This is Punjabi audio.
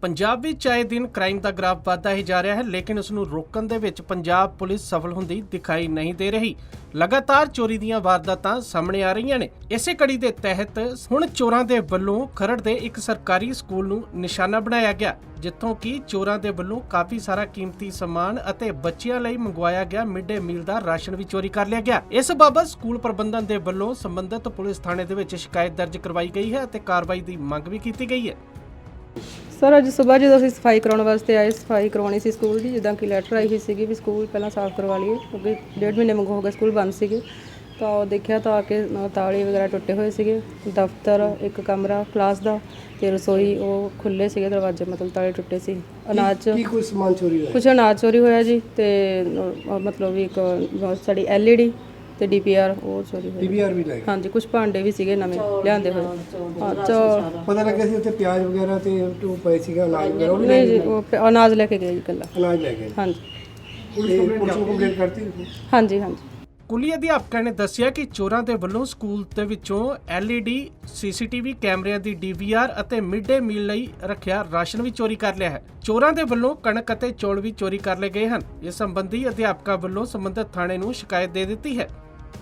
ਪੰਜਾਬ ਵਿੱਚ ਆਏ ਦਿਨ ਕ੍ਰਾਈਮ ਦਾ ਗ੍ਰਾਫ ਵਧਦਾ ਹੀ ਜਾ ਰਿਹਾ ਹੈ, ਲੇਕਿਨ ਉਸ ਨੂੰ ਰੋਕਣ ਦੇ ਵਿੱਚ ਪੰਜਾਬ ਪੁਲਿਸ ਸਫਲ ਹੁੰਦੀ ਦਿਖਾਈ ਨਹੀਂ ਦੇ ਰਹੀ। ਲਗਾਤਾਰ ਚੋਰੀ ਦੀਆਂ ਵਾਰਦਾਤਾਂ ਸਾਹਮਣੇ ਆ ਰਹੀਆਂ ਨੇ। ਇਸੇ ਕੜੀ ਦੇ ਤਹਿਤ ਹੁਣ ਚੋਰਾਂ ਦੇ ਵੱਲੋਂ ਖਰੜ ਦੇ ਇੱਕ ਸਰਕਾਰੀ ਸਕੂਲ ਨੂੰ ਨਿਸ਼ਾਨਾ ਬਣਾਇਆ ਗਿਆ, ਜਿੱਥੋਂ ਕਿ ਚੋਰਾਂ ਦੇ ਵੱਲੋਂ ਕਾਫੀ ਸਾਰਾ ਕੀਮਤੀ ਸਮਾਨ ਅਤੇ ਬੱਚਿਆਂ ਲਈ ਮੰਗਵਾਇਆ ਗਿਆ ਮਿਡ ਡੇ ਮੀਲ ਦਾ ਰਾਸ਼ਨ ਵੀ ਚੋਰੀ ਕਰ ਲਿਆ ਗਿਆ। ਇਸ ਬਾਬਤ ਸਕੂਲ ਪ੍ਰਬੰਧਨ ਦੇ ਵੱਲੋਂ ਸੰਬੰਧਿਤ ਪੁਲਿਸ ਥਾਣੇ ਦੇ ਵਿੱਚ ਸ਼ਿਕਾਇਤ ਦਰਜ ਕਰਵਾਈ ਗਈ ਹੈ ਅਤੇ ਕਾਰਵਾਈ ਦੀ ਮੰਗ ਵੀ ਕੀਤੀ ਗਈ ਹੈ। ਸਰ ਅੱਜ ਸਵੇਰ ਜਦੋਂ ਅਸੀਂ ਸਫ਼ਾਈ ਕਰਾਉਣ ਵਾਸਤੇ ਆਏ ਸਫ਼ਾਈ ਕਰਵਾਉਣੀ ਸੀ ਸਕੂਲ ਦੀ ਜਿੱਦਾਂ ਕਿ ਲੈਟਰ ਆਈ ਹੋਈ ਸੀਗੀ ਵੀ ਸਕੂਲ ਪਹਿਲਾਂ ਸਾਫ਼ ਕਰਵਾ ਲਈਏ ਕਿਉਂਕਿ ਡੇਢ ਮਹੀਨੇ ਮੰਗੋ ਹੋ ਗਏ ਸਕੂਲ ਬੰਦ ਸੀਗੇ। ਤਾਂ ਉਹ ਦੇਖਿਆ ਤਾਂ ਆ ਕੇ ਤਾਲੇ ਵਗੈਰਾ ਟੁੱਟੇ ਹੋਏ ਸੀਗੇ ਦਫ਼ਤਰ ਇੱਕ ਕਮਰਾ ਕਲਾਸ ਦਾ ਤੇ ਰਸੋਈ ਉਹ ਖੁੱਲੇ ਸੀਗੇ ਦਰਵਾਜ਼ੇ ਮਤਲਬ ਤਾਲੇ ਟੁੱਟੇ ਸੀ। ਅਨਾਜ ਕੀ ਕੋਈ ਸਮਾਨ ਚੋਰੀ ਹੋਇਆ? ਕੁਝ ਅਨਾਜ ਚੋਰੀ ਹੋਇਆ ਜੀ ਤੇ ਮਤਲਬ ਵੀ ਇੱਕ ਸਾਡੀ ਐਲਈਡੀ ਤੇ ਡੀਪੀਆਰ ਉਹ ਚੋਰੀ ਹੋਈ ਪੀਵੀਆਰ ਵੀ ਲੈ ਗਏ? ਹਾਂਜੀ ਕੁਝ ਭਾਂਡੇ ਵੀ ਸੀਗੇ ਨਵੇਂ ਲਿਆਂਦੇ ਹੋਏ। ਹਾਂ ਚੌਲ। ਪਤਾ ਲੱਗਿਆ ਸੀ ਉੱਥੇ ਪਿਆਜ਼ ਵਗੈਰਾ ਤੇ ਟੂ ਪਏ ਸੀਗਾ ਅਨਾਜ ਵਗੈਰਾ ਉਹ ਵੀ ਲੈ ਨਹੀਂ ਜੀ ਉਹ ਪ- ਅਨਾਜ ਲੈ ਕੇ ਗਏ ਜੀ ਇਕੱਲਾ। ਅਨਾਜ ਲੈ ਗਏ। ਹਾਂਜੀ। ਪੁਲਿਸ ਨੂੰ ਕੰਪਲੇਂਟ ਕਰਤੀ? ਹਾਂਜੀ ਹਾਂਜੀ। ਕੁਲੀ ਅਧਿਆਪਕਾਂ ਨੇ ਦੱਸਿਆ ਕਿ ਚੋਰਾਂ ਦੇ ਵੱਲੋਂ ਸਕੂਲ ਦੇ ਵਿੱਚੋਂ LED CCTV ਕੈਮਰਿਆਂ ਦੀ DVR ਅਤੇ ਮਿਡ ਡੇ ਮੀਲ ਲਈ ਰੱਖਿਆ ਰਾਸ਼ਨ ਵੀ ਚੋਰੀ ਕਰ ਲਿਆ ਹੈ। ਚੋਰਾਂ ਦੇ ਵੱਲੋਂ ਕਣਕ ਅਤੇ ਚੌਲ ਵੀ ਚੋਰੀ ਕਰ ਲਏ ਗਏ ਹਨ। ਇਸ ਸੰਬੰਧੀ ਅਧਿਆਪਕਾਂ ਵੱਲੋਂ ਸੰਬੰਧਿਤ ਥਾਣੇ ਨੂੰ ਸ਼ਿਕਾਇਤ ਦੇ ਦਿੱਤੀ ਹੈ।